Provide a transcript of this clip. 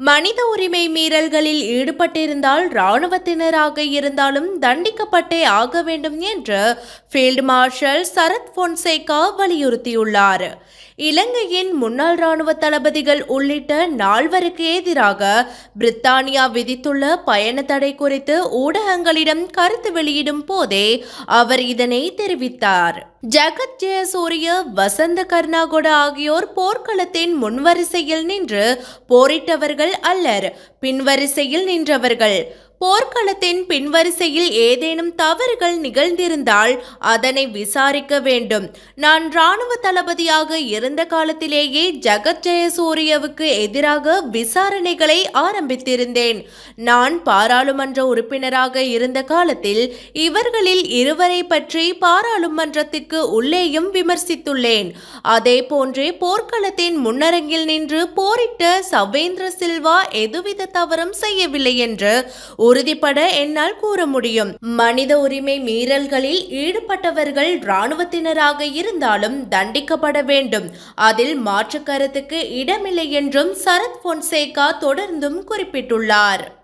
மனித உரிமை மீறல்களில் ஈடுபட்டிருந்தால் இராணுவத்தினராக இருந்தாலும் தண்டிக்கப்பட்டே ஆக வேண்டும் என்று ஃபீல்டு மார்ஷல் சரத் பொன்சேகா வலியுறுத்தியுள்ளார். இலங்கையின் முன்னாள் இராணுவ தளபதிகள் உள்ளிட்ட நால்வருக்கு எதிராக பிரித்தானியா விதித்துள்ள பயண தடை குறித்து ஊடகங்களிடம் கருத்து வெளியிடும் போதே அவர் இதனை தெரிவித்தார். ஜகத் ஜெயசூரிய வசந்த கர்நாகொட ஆகியோர் போர்க்களத்தின் முன்வரிசையில் நின்று போரிட்டவர்கள் அல்லர் பின்வரிசையில் நின்றவர்கள். போர்க்களத்தின் பின்வரிசையில் ஏதேனும் தவறுகள் நிகழ்ந்திருந்தால் அதனை விசாரிக்க வேண்டும். நான் இராணுவ தளபதியாக இருந்த காலத்திலேயே ஜகத் ஜெயசூரியவுக்கு எதிராக விசாரணைகளை ஆரம்பித்திருந்தேன். நான் பாராளுமன்ற உறுப்பினராக இருந்த காலத்தில் இவர்களில் இருவரை பற்றி பாராளுமன்றத்திற்கு உள்ளேயும் விமர்சித்துள்ளேன். அதே போன்றே போர்க்களத்தின் முன்னரங்கில் நின்று போரிட்ட சவேந்திர சில்வா எதுவித தவறும் செய்யவில்லை என்று உறுதிப்பட என்னால் கூற முடியும். மனித உரிமை மீறல்களில் ஈடுபட்டவர்கள் இராணுவத்தினராக இருந்தாலும் தண்டிக்கப்பட வேண்டும். அதில் மாற்று கருத்துக்கு இடமில்லை என்றும் சரத் பொன்சேகா தொடர்ந்தும் குறிப்பிட்டுள்ளார்.